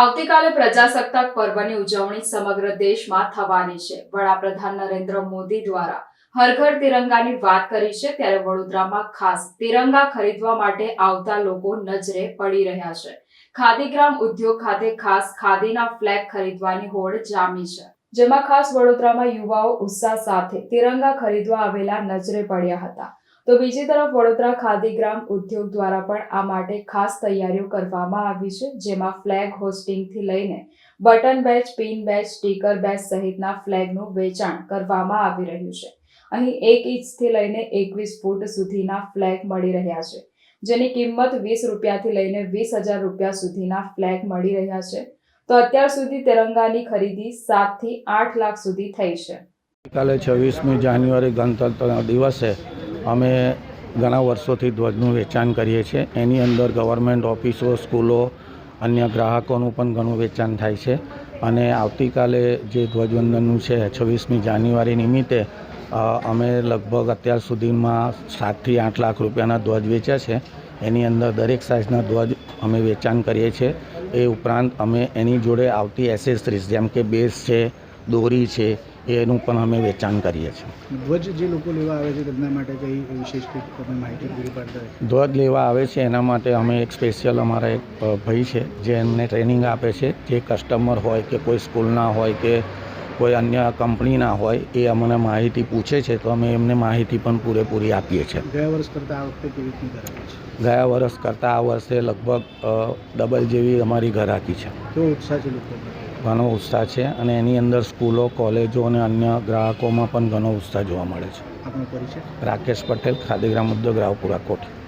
આવતીકાલે પ્રજાસત્તાક પર્વની ઉજવણી સમગ્ર દેશમાં થવાની છે. વડાપ્રધાન નરેન્દ્ર મોદી દ્વારા હર ઘર તિરંગાની વાત કરી છે ત્યારે વડોદરામાં ખાસ તિરંગા ખરીદવા માટે આવતા લોકો નજરે પડી રહ્યા છે. ખાદીગ્રામ ઉદ્યોગ ખાતે ખાસ ખાદીના ફ્લેગ ખરીદવાની હોડ જામી છે. જેમાં ખાસ વડોદરામાં યુવાઓ ઉત્સાહ સાથે તિરંગા ખરીદવા આવેલા નજરે પડ્યા હતા. તો બીજી તરફ વડોદરા ખાદીગ્રામ ઉદ્યોગ દ્વારા પણ આ માટે ખાસ તૈયારીઓ કરવામાં આવી છે, જેમાં ફ્લેગ હોસ્ટિંગથી લઈને button badge, pin badge, sticker badge સહિતના ફ્લેગનું વેચાણ કરવામાં આવી રહ્યું છે. અહીં એક ઇંચથી લઈને એકવીસ ફૂટ સુધીના ફ્લેગ મળી રહ્યા છે, જેની કિંમત વીસ રૂપિયાથી લઈને વીસ હજાર રૂપિયા સુધીના ફ્લેગ મળી રહ્યા છે. તો અત્યાર સુધી તિરંગાની ખરીદી સાતથી આઠ લાખ સુધી થઈ છે. કાલે છવ્વીસમી જાન્યુઆરી ગણતંત્રના દિવસે અમે ઘણા વર્ષોથી ધ્વજનું વેચાણ કરીએ છીએ. એની અંદર ગવર્મેન્ટ ઓફિસો સ્કૂલો, અન્ય ગ્રાહકોનું પણ ઘણું વેચાણ થાય છે. અને આવતીકાલે જે ધ્વજવંદનનું છે, છવ્વીસમી જાન્યુઆરી નિમિત્તે અમે લગભગ અત્યાર સુધીમાં સાતથી આઠ લાખ રૂપિયાના ધ્વજ વેચ્યા છે. એની અંદર દરેક સાઇઝના ધ્વજ અમે વેચાણ કરીએ છીએ. એ ઉપરાંત અમે એની જોડે આવતી એસેસરીઝ જેમ કે બેઝ છે, દોરી છે એનું પણ અમે વેચાણ કરીએ છીએ. ધ્વજ જે લોકો લેવા આવે છે તેમના માટે કઈ વિશેષ તમે માહિતી પૂરી પાડતા ધ્વજ લેવા આવે છે એના માટે અમે એક સ્પેશિયલ અમારા એક ભાઈ છે જે એમને ટ્રેનિંગ આપે છે. જે કસ્ટમર હોય કે કોઈ સ્કૂલના હોય કે કોઈ અન્ય કંપનીના હોય એ અમને માહિતી પૂછે છે તો અમે એમને માહિતી પણ પૂરેપૂરી આપીએ છીએ. ગયા વર્ષ કરતાં આ વખતે કેવી રીતની છે? ગયા વર્ષ કરતાં આ વર્ષે લગભગ ડબલ જેવી અમારી ઘરાકી છે. કેવો ઉત્સાહ છે લોકો ઘણો ઉત્સાહ છે અને એની અંદર સ્કૂલો કોલેજો અને અન્ય ગ્રાહકોમાં પણ ઘણો ઉત્સાહ જોવા મળે છે. રાકેશ પટેલ ખાદીગ્રામ ઉદ્યોગ રાવપુરા કોઠી.